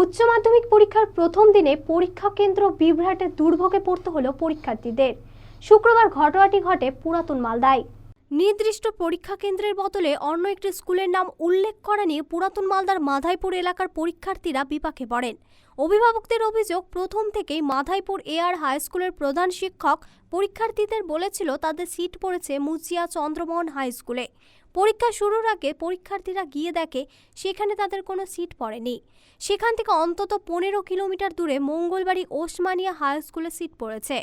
উচ্চ মাধ্যমিক পরীক্ষার প্রথম দিনে পরীক্ষা কেন্দ্র বিভ্রাটে দুর্ভোগে পড়তে হলো পরীক্ষার্থীদের। শুক্রবার ঘটনাটি ঘটে পুরাতন মালদায়। নির্দিষ্ট পরীক্ষা কেন্দ্রের বদলে অন্য একটি স্কুলের নাম উল্লেখ করা নিয়ে পুরাতন মালদার মাধাইপুর এলাকার পরীক্ষার্থীরা বিপাকে পড়েন। অভিভাবকদের অভিযোগ, প্রথম থেকেই মাধাইপুর এআর হাই স্কুলের প্রধান শিক্ষক পরীক্ষার্থীদের বলেছিল, তাদের সিট পড়েছে মুচিয়া চন্দ্রমোহন হাই স্কুলে। পরীক্ষা শুরুর আগে পরীক্ষার্থীরা গিয়ে দেখে সেখানে তাদের কোনো সিট পড়েনি। সেখান থেকে অন্তত পনেরো কিলোমিটার দূরে মঙ্গলবাড়ি ওসমানিয়া হাই স্কুলে সিট পড়েছে।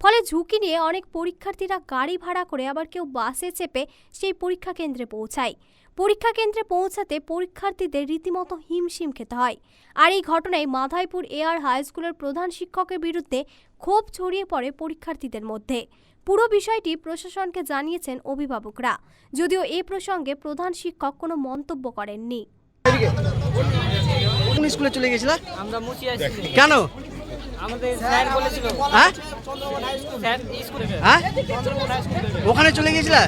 ফলে ঝুঁকি নিয়ে অনেক পরীক্ষার্থীরা গাড়ি ভাড়া করে আবার কেউ বাসে চেপে সেই পরীক্ষা কেন্দ্রে পৌঁছায়। পরীক্ষা কেন্দ্রে পৌঁছাতে পরীক্ষার্থীদের রীতিমতো হিমশিম খেতে হয়। আর এই ঘটনায় মাধাইপুর এআর হাই স্কুলের প্রধান শিক্ষকের বিরুদ্ধে ক্ষোভ ছড়িয়ে পড়ে পরীক্ষার্থীদের মধ্যে। পুরো বিষয়টি প্রশাসনকে জানিয়েছেন অভিভাবকরা। যদিও এ প্রসঙ্গে প্রধান শিক্ষক কোনো মন্তব্য করেননি। স্কুলে চলে গেছিলা? আমরা কেন? ওখানে চলে গেছিলা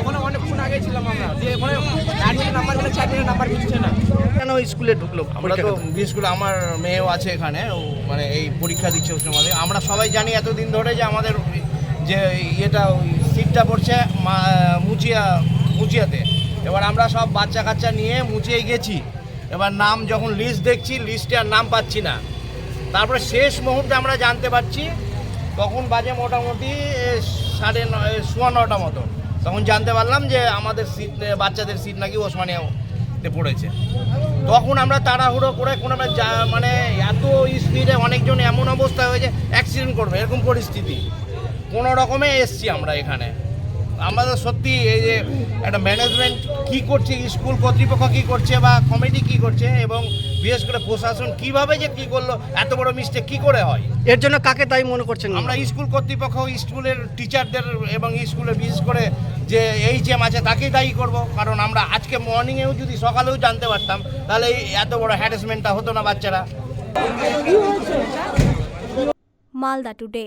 ওখানে অনেকক্ষণ আগে ছিলাম আমরা। দিয়ে ওখানে নাম্বার গেলে চাকরির নাম্বার দিচ্ছে না। কেন স্কুলে ঢুকলো? আমরা তো করে আমার মেয়েও আছে এখানে ও মানে এই পরীক্ষা দিচ্ছে উচ্চ মাধ্যমিক আমরা সবাই জানি এতদিন ধরে যে আমাদের যে ইয়েটা ওই সিটটা পড়ছে মুচিয়া মুচিয়াতে। এবার আমরা সব বাচ্চা কাচ্চা নিয়ে মুচিয়ে গেছি। এবার নাম যখন লিস্ট দেখছি লিস্টে আর নাম পাচ্ছি না। তারপরে শেষ মুহূর্তে আমরা জানতে পারছি তখন বাজে মোটামুটি সাড়ে নয় সোয়া নটা মতো। তখন জানতে পারলাম যে আমাদের সিট বাচ্চাদের সিট নাকি ওসমানিয়াতে পড়েছে। তখন আমরা তাড়াহুড়ো করে কোনো আমরা মানে এত স্পিডে অনেকজন এমন অবস্থা হয়েছে অ্যাক্সিডেন্ট করবে, এরকম পরিস্থিতি। কোনো রকমে এসছি আমরা এখানে। আমাদের সত্যি এই যে একটা ম্যানেজমেন্ট কি করছে স্কুল কর্তৃপক্ষ কি করছে বা কমিটি কি করছে এবং বিশেষ করে প্রশাসন কীভাবে যে কি করল এত বড় মিস্টেক কি করে হয়? এর জন্য কাকে তাই মনে করছেন? আমরা স্কুল কর্তৃপক্ষ স্কুলের টিচারদের এবং স্কুলে বিশেষ করে যে এইচ এম আছে তাকেই দায়ী করব। কারণ আমরা আজকে মর্নিংয়েও যদি সকালেও জানতে পারতাম তাহলে এই এত বড় হ্যারাসমেন্টটা হতো না বাচ্চারা। মালদা টুডে